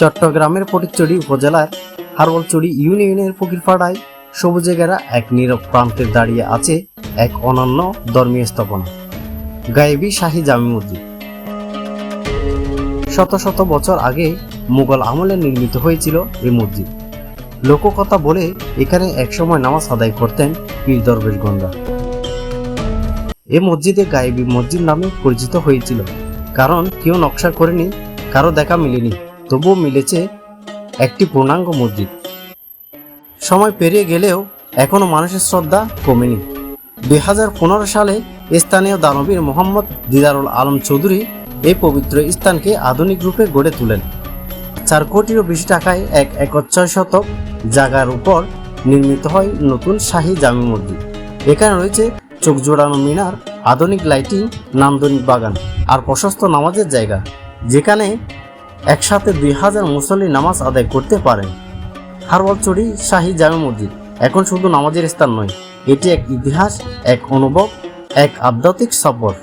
চট্টগ্রামের ফটিকচুরি উপজেলার হারবলচুরি ইউনিয়নের ফকিরপাড়ায় সবুজে ঘেরা এক নীরব প্রান্তে দাঁড়িয়ে আছে এক অনন্য ধর্মীয় স্থাপনা, গায়েবী শাহী জামি মসজিদ। শত শত বছর আগে মুঘল আমলে নির্মিত হয়েছিল এই মসজিদ। লোককথা বলে এখানে একসময় নামাজ আদায় করতেন পীর দরবেশ গঙ্গা এ মসজিদে গায়েবী মসজিদ নামে পরিচিত হয়েছিল, কারণ কেউ নকশা করেনি, কারও দেখা মিলেনি। তবুও মিলেছে একটি পূর্ণাঙ্গ মসজিদ। সময় পেরিয়ে গেলেও এখনও মানুষের শ্রদ্ধা কমেনি। দুই হাজার পনেরো সালে স্থানীয় দানবীর মোহাম্মদ দিদারুল আলম চৌধুরী এই পবিত্র স্থানকে আধুনিক রূপে গড়ে তোলেন। চার কোটিরও বেশি টাকায় এক একর শতক জায়গার উপর নির্মিত হয় নতুন শাহী জামি মসজিদ। এখানে রয়েছে চোখ জোড়ানো মিনার, আধুনিক লাইটিং, নান্দনিক বাগান আর প্রশস্ত নামাজের জায়গা, যেখানে একসাথে দুই হাজার মুসল্লি নামাজ আদায় করতে পারেন। হারবালচুরি শাহী জামে মসজিদ। এখন শুধু নামাজের স্থান নয়, এটি এক ইতিহাস, এক অনুভব, এক আধ্যাত্মিক সফর।